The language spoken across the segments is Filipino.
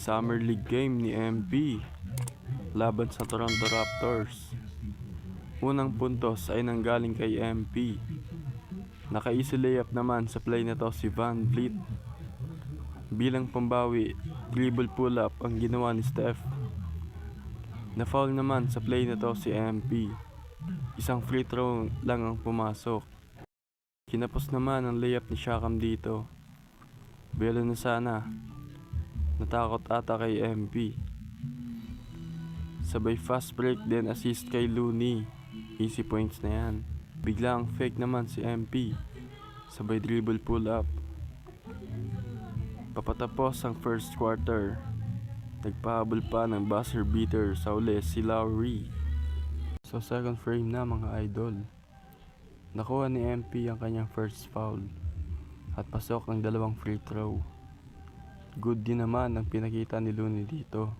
Summer League game ni MP laban sa Toronto Raptors. Unang puntos ay nanggaling kay MP. Naka-easy layup naman sa play na to si Van Vliet. Bilang pambawi, dribble pull-up ang ginawa ni Steph. Na-foul naman sa play na to si MP. Isang free throw lang ang pumasok. Kinapos naman ang layup ni Shakam dito. Belo na sana. Natakot ata kay MP. Sabay fast break then assist kay Looney. Easy points na yan. Bigla ang fake naman si MP. Sabay dribble pull up. Papatapos ang first quarter. Nagpahabol pa ng buzzer beater sa uli si Lowry. So second frame na mga idol. Nakuha ni MP ang kanyang first foul at pasok ang dalawang free throw. Good din naman ang pinakita ni Looney dito.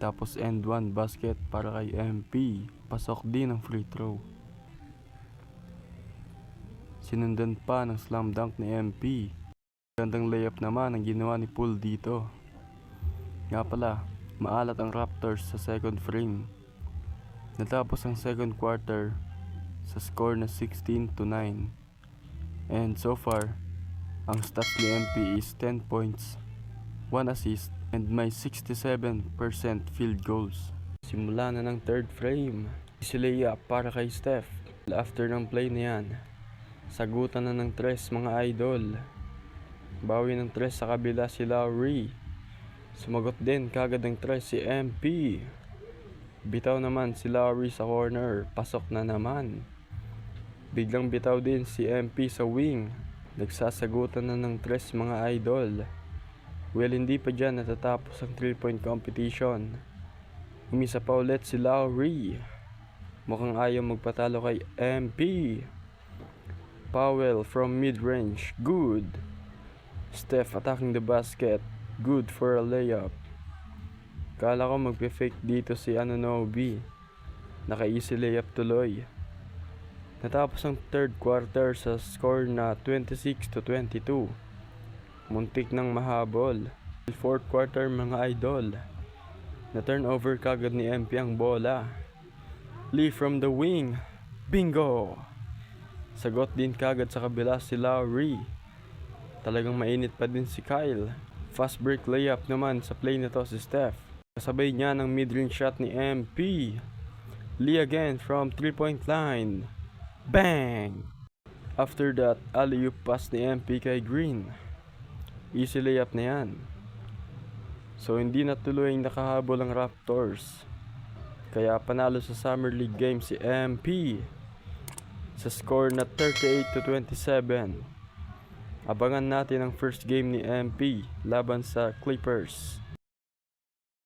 Tapos end one basket para kay MP. Pasok din ang free throw. Sinundan pa ng slam dunk ni MP. Gandang layup naman ang ginawa ni Poole dito. Nga pala, maalat ang Raptors sa second frame. Natapos ang second quarter sa score na 16 to 9. And so far, ang stats ni MP is 10 points, 1 assist, and may 67% field goals. Simula na ng third frame. Easy layup para kay Steph. After ng play na yan, sagutan na ng tres mga idol. Bawi ng tres sa kabila si Lowry. Sumagot din kagad ng tres si MP. Bitaw naman si Lowry sa corner. Pasok na naman. Biglang bitaw din si MP sa wing. Nagsasagutan na ng tres mga idol. Well, hindi pa dyan natatapos ang 3-point competition. Umisa pa ulit si Lowry. Mukhang ayaw magpatalo kay MP. Powell from mid-range. Good. Steph attacking the basket. Good for a layup. Kala ko magpe-fake dito si Anunoby. Naka-easy layup tuloy. Natapos ang third quarter sa score na 26 to 22. Muntik nang mahabol. Fourth quarter mga idol. Na turnover kagad ni MP ang bola. Lee from the wing. Bingo! Sagot din kagad sa kabila si Lowry. Talagang mainit pa din si Kyle. Fast break layup naman sa play na to si Steph. Kasabay niya ng mid-range shot ni MP. Lee again from 3-point line. Bang! After that, alley-oop pass ni MP kay Green. Easy layup na yan. So hindi na tuloy ang nakahabol ang Raptors. Kaya panalo sa Summer League game si MP sa score na 38 to 27. Abangan natin ang first game ni MP laban sa Clippers.